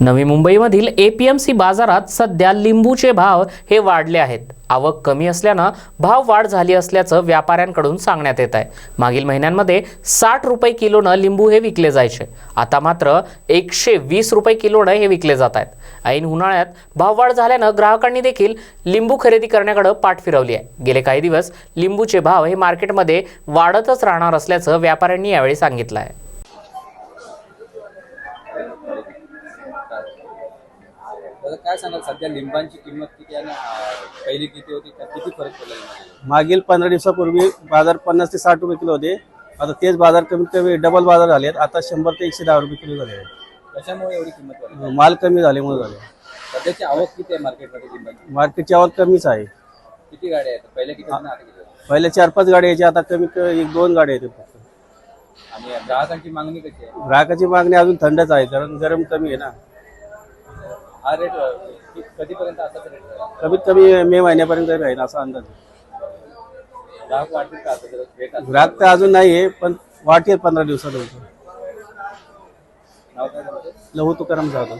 नवी मुंबईमधील एपीएमसी बाजारात सध्या लिंबूचे भाव हे वाढले आहेत. आवक कमी असल्यानं भाव वाढ झाली असल्याचं व्यापाऱ्यांकडून सांगण्यात येत आहे. मागील महिन्यांमध्ये साठ रुपये किलोनं लिंबू हे विकले जायचे. आता मात्र एकशे वीस रुपये किलोनं हे विकले जात आहेत. ऐन उन्हाळ्यात भाववाढ झाल्यानं ग्राहकांनी देखील लिंबू खरेदी करण्याकडे पाठ फिरवली आहे. गेले काही दिवस लिंबूचे भाव हे मार्केटमध्ये वाढतच राहणार असल्याचं व्यापाऱ्यांनी यावेळी सांगितलं आहे. काय सांगाल? सध्या लिंबांची किंमत किती आहे आणि पहिली किती होती? किती फरक पडला लिंबामध्ये? मागील पंधरा दिवसापूर्वी बाजार पन्नास ते साठ रुपये किलो होते. आता तेच बाजार कमीत कमी डबल बाजार झाले आहेत आता शंभर ते एकशे दहा रुपये किलो झाले. आहेत. कशामुळे एवढी किंमत वाढली? माल कमी झाल्यामुळे झाले. सध्याची आवक किती आहे मार्केटमध्ये लिंबाची? मार्केटची आवक कमीच आहे. किती गाड्या आहेत? पहिल्या किती होत्या, आता किती होत्या? पहिले चार पाच गाड्या यायच्या आता कमी कमी एक दोन गाड्या येतात फक्त. आणि ग्राहकांची मागणी कशी आहे? ग्राहकाची मागणी अजून थंडच आहे. कारण गरम कमी आहे ना. हा रेट कधीपर्यंत असाच रेट? कमीत कमी मे महिन्यापर्यंत राहील असा अंदाज. ग्राहक का रेट? ग्राहक तर अजून नाही आहे पण वाटेल पंधरा दिवसात होतं नाव काय तुमचं? लहू तुकाराम जाधव